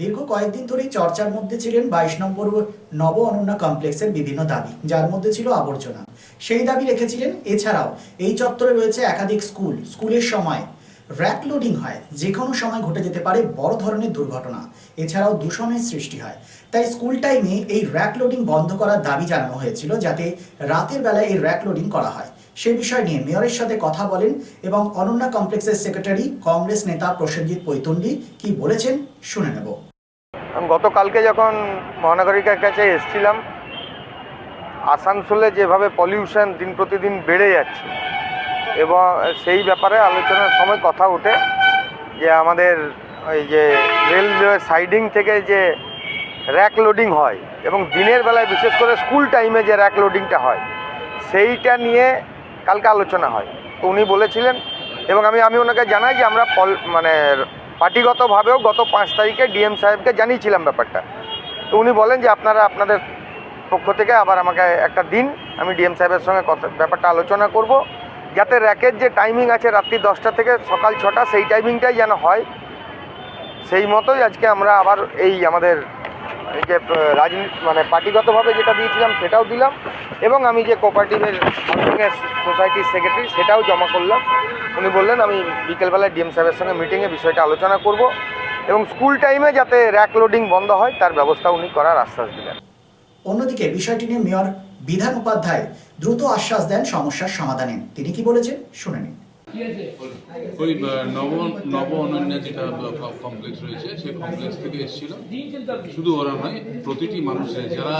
দীর্ঘ কয়েকদিন ধরেই চর্চার মধ্যে ছিলেন বাইশ নম্বর নব অনন্যা কমপ্লেক্সের বিভিন্ন দাবি, যার মধ্যে ছিল আবর্জনা। সেই দাবি রেখেছিলেন এছাড়াও এই চত্বরে রয়েছে একাধিক স্কুল, স্কুলের সময় র্যাক লোডিং হয় যে কোনো সময় ঘটে যেতে পারে বড় ধরনের দুর্ঘটনা, এছাড়াও দূষণের সৃষ্টি হয়। তাই স্কুল টাইমে এই র্যাক লোডিং বন্ধ করার দাবি জানানো হয়েছিল, যাতে রাতের বেলায় এই র্যাক লোডিং করা হয়। সে বিষয় নিয়ে মেয়রের সাথে কথা বলেন এবং অনন্যা কমপ্লেক্সের সেক্রেটারি, কংগ্রেস নেতা প্রসেনজিৎ পৈতন্ডি কি বলেছেন শুনে নেব। গতকালকে যখন মহানগরিকার কাছে এসছিলাম, আসানসোলে যেভাবে পলিউশন দিন প্রতিদিন বেড়ে যাচ্ছে এবং সেই ব্যাপারে আলোচনার সময় কথা ওঠে যে আমাদের ওই যে রেলওয়ে সাইডিং থেকে যে র্যাক লোডিং হয় এবং দিনের বেলায় বিশেষ করে স্কুল টাইমে যে র্যাক লোডিংটা হয়, সেইটা নিয়ে কালকে আলোচনা হয়। তো উনি বলেছিলেন এবং আমি আমি ওনাকে জানাই যে আমরা পল মানে পার্টিগতভাবেও গত পাঁচ তারিখে ডিএম সাহেবকে জানিয়েছিলাম ব্যাপারটা। তো উনি বলেন যে আপনারা আপনাদের পক্ষ থেকে আবার আমাকে একটা দিন, আমি ডিএম সাহেবের সঙ্গে কথা, ব্যাপারটা আলোচনা করব, যাতে র্যাকের যে টাইমিং আছে রাত্রি দশটা থেকে সকাল ছটা, সেই টাইমিংটাই যেন হয়। সেই মতোই আজকে আমরা আবার এই আমাদের যে রাজনীতি মানে পার্টিগতভাবে যেটা দিয়েছিলাম সেটাও দিলাম এবং আমি যে কোপারেটিভের সোসাইটির সেক্রেটারি সেটাও জমা করলাম। উনি বললেন, আমি বিকেলবেলায় ডিএম সাহেবের সঙ্গে মিটিংয়ে বিষয়টা আলোচনা করব এবং স্কুল টাইমে যাতে র্যাক লোডিং বন্ধ হয়, তার ব্যবস্থা উনি করার আশ্বাস দিলেন। অন্যদিকে বিষয়টি নিয়ে মেয়র বিধান উপাধ্যায় দ্রুত আশ্বাস দেন সমস্যার সমাধানে। তিনি কি বলেছেন, শুনে নিন। ওই নব নব অনন্য যেটা কমপ্লেক্স রয়েছে সেই কমপ্লেক্স থেকে এসেছিল। শুধু ওরা নয় প্রতিটি মানুষের যারা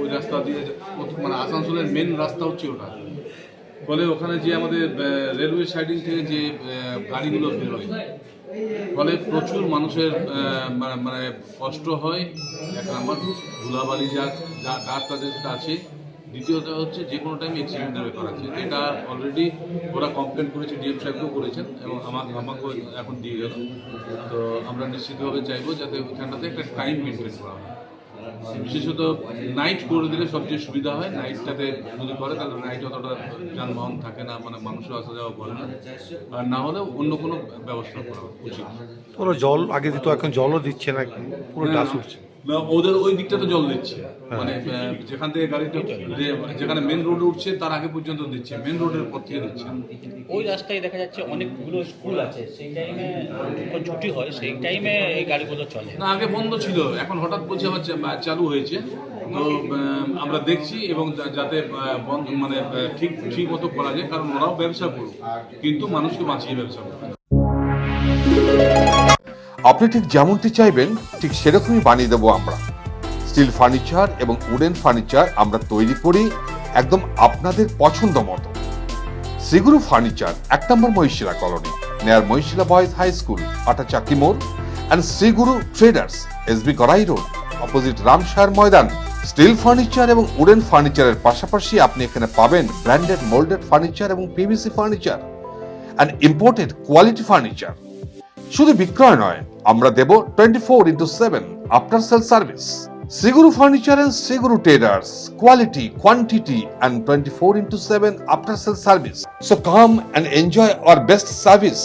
ওই রাস্তা দিয়ে মানে আসানসোলের মেন রাস্তা হচ্ছে ওটা। ফলে ওখানে যে আমাদের রেলওয়ে সাইডিং থেকে যে গাড়িগুলো বেরোয় ফলে প্রচুর মানুষের মানে কষ্ট হয়। এক নম্বর ধুলাবালি যা যা ডাস্ট তাদের আছে দ্বিতীয়ত হচ্ছে যে কোনো টাইম অ্যাক্সিডেন্টের ব্যাপার আছে যেটা অলরেডি ওরা কমপ্লেন করেছে ডিএম সাহেবকেও করেছেন এবং আমাকে আমাকেও এখন দিয়ে গেল। তো আমরা নিশ্চিতভাবে চাইব যাতে ওইখানটাতে একটা টাইম মেনটেন করা হয়। বিশেষত নাইট করে দিলে সবচেয়ে সুবিধা হয়। নাইটটাতে যদি করে তাহলে নাইট অতটা যানবাহন থাকে না মানে মানুষও আসা যাওয়া করে না। আর না হলে অন্য কোনো ব্যবস্থা করা উচিত। ওরা জল আগে দিত এখন জলও দিচ্ছে না পুরো ডাস উঠছে। ওদের ওই দিকটাতে জল দিচ্ছে। মানে যেখান থেকে গাড়িটা যেখানে মেন রোডে উঠছে তার আগে পর্যন্ত দিচ্ছে মেন রোডের পর থেকে দিচ্ছে। ওই রাস্তায় দেখা যাচ্ছে অনেকগুলো স্কুল আছে সেই টাইমে যখন ছুটি হয় সেই টাইমে এই গাড়িগুলো চলে। না আগে বন্ধ ছিল এখন হঠাৎ বলছে আবার চালু হয়েছে। তো আমরা দেখছি এবং যাতে বন্ধ মানে ঠিক ঠিক মতো করা যায় কারণ ওরাও ব্যবসা করুক কিন্তু মানুষকে বাঁচিয়ে ব্যবসা করুক আপনি ঠিক যেমনটি চাইবেন, ঠিক সেরকমই বানিয়ে দেবো আমরা। স্টিল ফার্নিচার এবং উডেন ফার্নিচার আমরা তৈরি করি একদম আপনাদের পছন্দ মতো। শ্রীগুরু ফার্নিচার, এক number Mahishila colony near Mahishila boys high school Atachaki মোড় and Shriguru traders SB Karai road opposite Ramsar Maidan. Steel furniture এবং উডেন ফার্নিচারের পাশাপাশি আপনি এখানে পাবেন ব্র্যান্ডেড মোল্ডেড ফার্নিচার এবং PVC furniture and imported quality furniture. শুধু বিক্রয় নয় আমরা দেব twenty four into seven after sale service Shriguru furniture and Shriguru traders quality quantity and twenty four into seven after sale service so come and enjoy our best service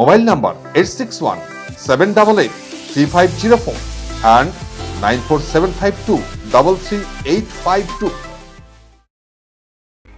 mobile number eight six one seven double eight three five zero four and nine four seven five two double three eight five two